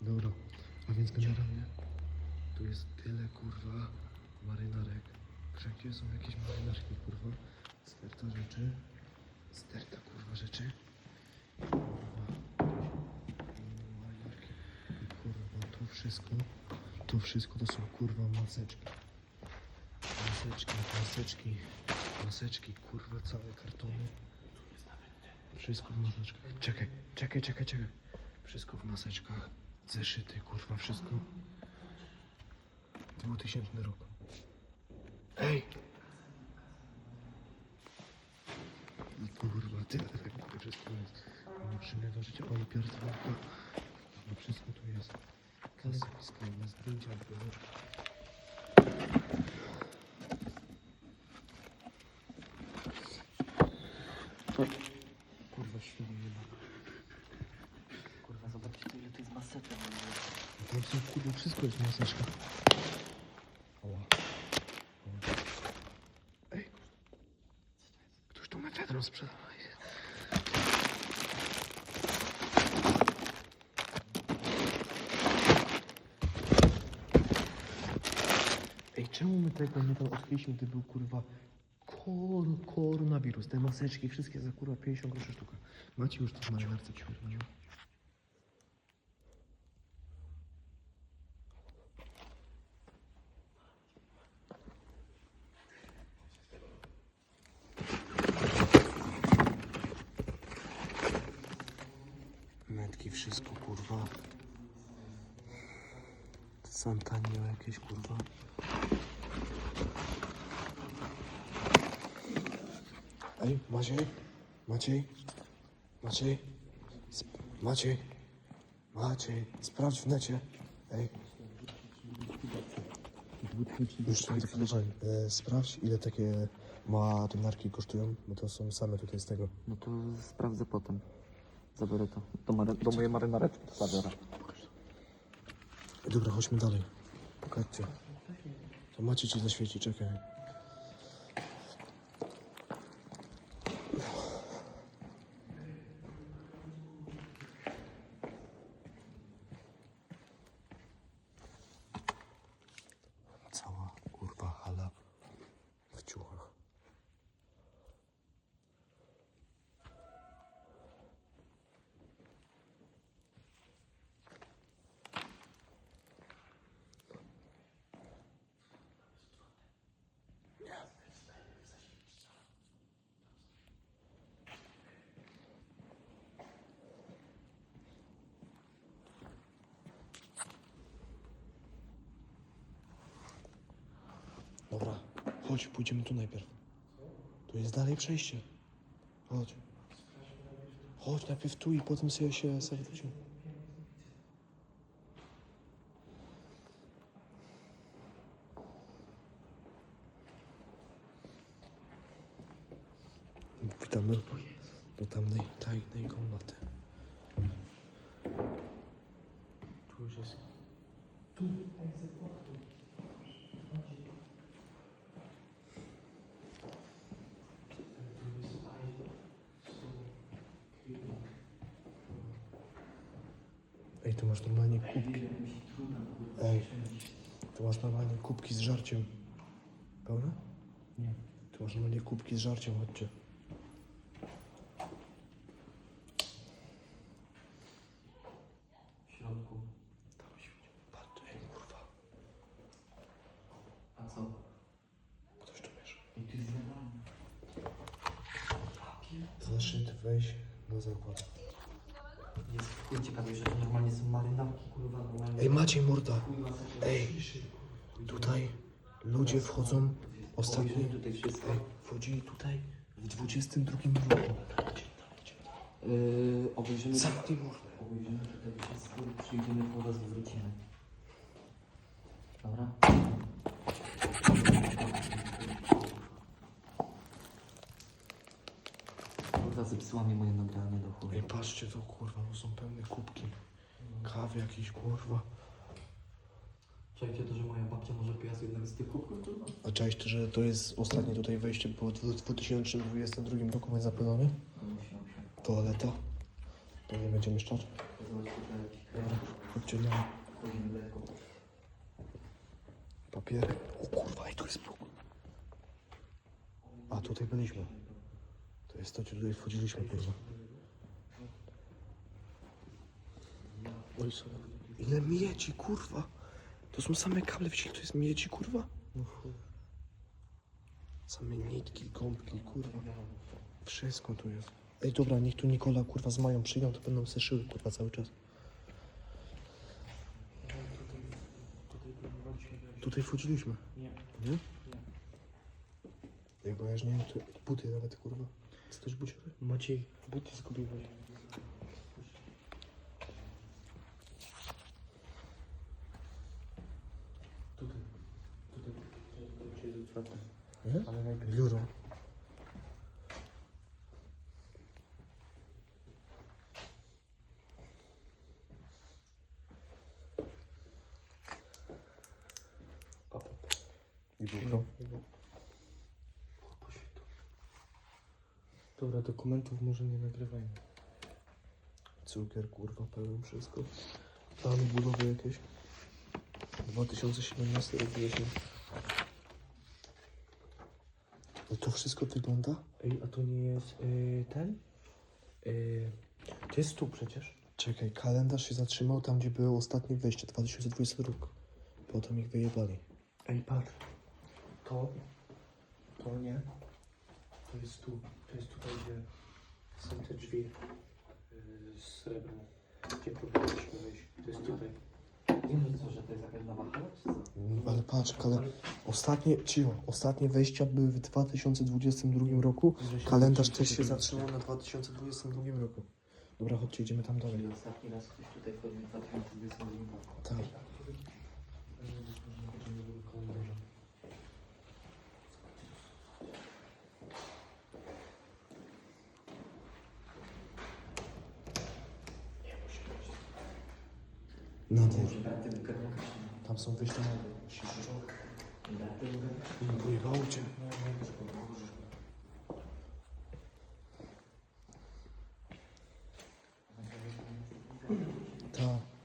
Dobra, a więc generalnie tu jest tyle kurwa marynarek. Wszędzie są jakieś marynarki kurwa. Sterta rzeczy. Sterta kurwa rzeczy. Kurwa. Marynarki. I kurwa to wszystko. To wszystko to są kurwa maseczki. Maseczki, maseczki, maseczki, kurwa całe kartony. Wszystko w maseczkach. Czekaj, czekaj, czekaj, czekaj. Wszystko w maseczkach. Zeszyty, kurwa, wszystko. 2000 rok. Ej! I kurwa, tyle tego wszystko jest. Nieprzyjemne do życia, ale pierdolka. No wszystko tu jest. Kasy fiskalne, zdjęcia. Kurwa, świnie nie ma. Ile to. Tam są kurwa, wszystko jest w maseczkach. Ała. Ej! Ktoś tu mefedron sprzedaje. Ej, czemu my tego nie tam odkryliśmy, gdy był kurwa kor, koronawirus? Te maseczki, wszystkie za kurwa 50 groszy sztuka. Macie już to w marynarce pierdolę. Wszystko kurwa. Santanio jakieś kurwa. Ej, Maciej? Maciej? Maciej? Sp- Maciej? Maciej? Sprawdź w necie. Ej. Już tutaj poczekaj. E, sprawdź ile takie marynarki kosztują, bo to są same tutaj z tego. No to sprawdzę potem. Zabiorę to. Do, mary- do mojej marynareczki zabiorę. Dobra, chodźmy dalej. Pokażcie. To macie ci zaświeci, czekaj. Cała kurwa hala w ciuchach. Dobra, chodź, pójdziemy tu najpierw. Tu jest dalej przejście. Chodź. Chodź najpierw tu i potem sobie się serwucie. Witamy do tamtej tajnej komnaty. Tu już jest Tu masz normalnie kubki. Ej, tu masz normalnie kubki z żarciem. Pełne? Nie. Tu masz normalnie kubki z żarciem, chodźcie. W środku. Tam świeci. Patrz, ej, kurwa. A co? Ktoś tu miesza. I tu jest legalne. Zaszyt, weź na zakład. Ciekawe, że to normalnie są marynarki, kurwa, normalnie. Ej, Maciej, morda. Ej, tutaj ludzie wchodzą ostatnio. Tutaj wszystko. Ej, wchodzili tutaj w 22 roku. Yy, obejrzymy, Zamknij mordę. obejrzymy tutaj wszystko, przyjdziemy po was, wrócimy. Dobra? Kurwa, zepsuła mi moje nagranie do chuja. Ej, patrzcie to, kurwa, no są pełne kubki. Kawy jakieś, kurwa. Czajcie to, że moja babcia może piła z jednego z tych kubków, kurwa? A cześć, że to jest ostatnie tutaj wejście, było w 2022 roku, więc zapewne. Musiał się. Toaleta. To nie będziemy szczać. Zobacz tutaj. Papiery. O kurwa, i tu jest próg. A tutaj byliśmy. To jest to, gdzie tutaj wchodziliśmy, kurwa. Oj, sorry. Ile miedzi, kurwa. To są same kable, wiecie, to jest miedzi, kurwa? No. Same nitki, gąbki, kurwa. Wszystko tu jest. Ej, dobra, niech tu Nikola, kurwa, z Mają przyjdą, to będą se szyły, kurwa, cały czas. Tutaj wchodziliśmy. Nie. Nie? Ej, bo ja już nie wiem, tu buty nawet, kurwa. Jest też buciory? Maciej, buty zgubiłeś. Tutaj, tutaj, tutaj jest otwarte. Nie? Ale najpierw Biuro. papa. I biuro. Dobra, dokumentów może nie nagrywajmy. Cukier, kurwa, pełen wszystko. Plany budowy jakieś. 2017 rok września. I to wszystko wygląda? Ej, a to nie jest y, ten? Y, to jest tu przecież. Czekaj, kalendarz się zatrzymał tam, gdzie było ostatnie wejście, 2020 rok. Potem ich wyjebali. Ej, patrz. To, to nie. To jest tu. To jest tutaj, gdzie są te drzwi y, z srebrem. Gdzie próbowaliśmy wejść. To jest tutaj. Nie wiem co, że to jest jakaś nowa hala, czy co? Mm, Ale patrz, kale... ostatnie, cicho, ostatnie wejścia były w 2022 roku. Kalendarz też się zatrzymał na 2022 roku. Dobra, chodźcie, idziemy tam dalej. Ostatni raz ktoś tutaj wchodził w 2022 roku. Tak. Na dwór. Tam są wyjścia na dół. Pojebało cię. Tak,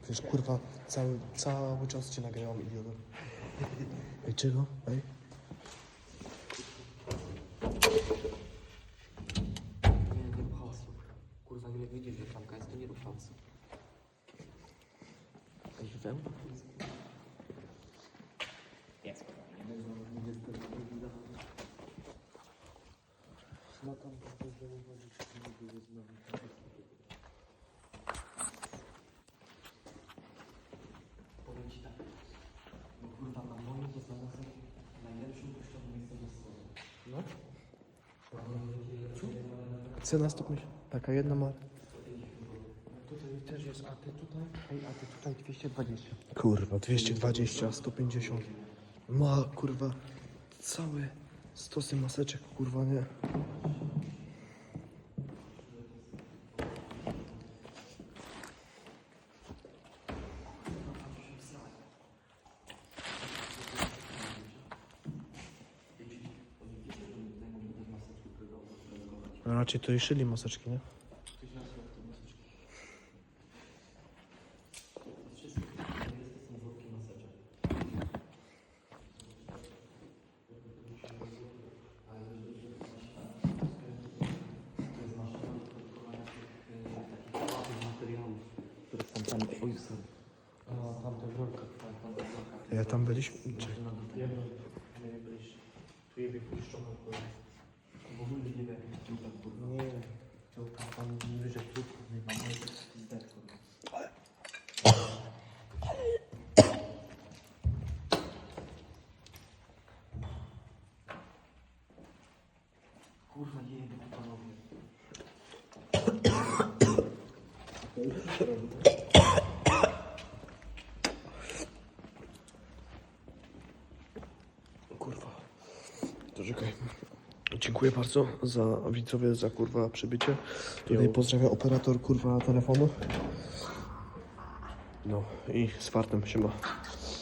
wiesz, kurwa, cały, cały czas cię nagrałam, idioto. Ej, czego? Ej? Nie, nie. Kurwa, ile widzisz, że klamka jest, to nie rób hałasu. Jakaś wełna? Jest. No tam to zauważyć, że też jest, a ty tutaj? Ej, a ty tutaj 220. Kurwa, 220, 150. Ma, kurwa, całe stosy maseczek, kurwa, nie. Raczej to i szyli maseczki, nie? Są tam, oj, sorry. A, tam te wrotka. Tak, tam te bloka. Ja tam byliśmy. Czekaj. Jedno, nie byliście. Tu je wypuszczono. W ogóle nie wiem, jak to tak kurwa. Nie, to tam, tam wyżej trupów nie ma. Mamy to jest pizder, kurwa. Kurwa, nie wiem, panowie. Kurwa. To czekaj. Dziękuję bardzo za widzowie, za kurwa przybycie. Tutaj pozdrawiam operator kurwa telefonu. No i z fartem się ma.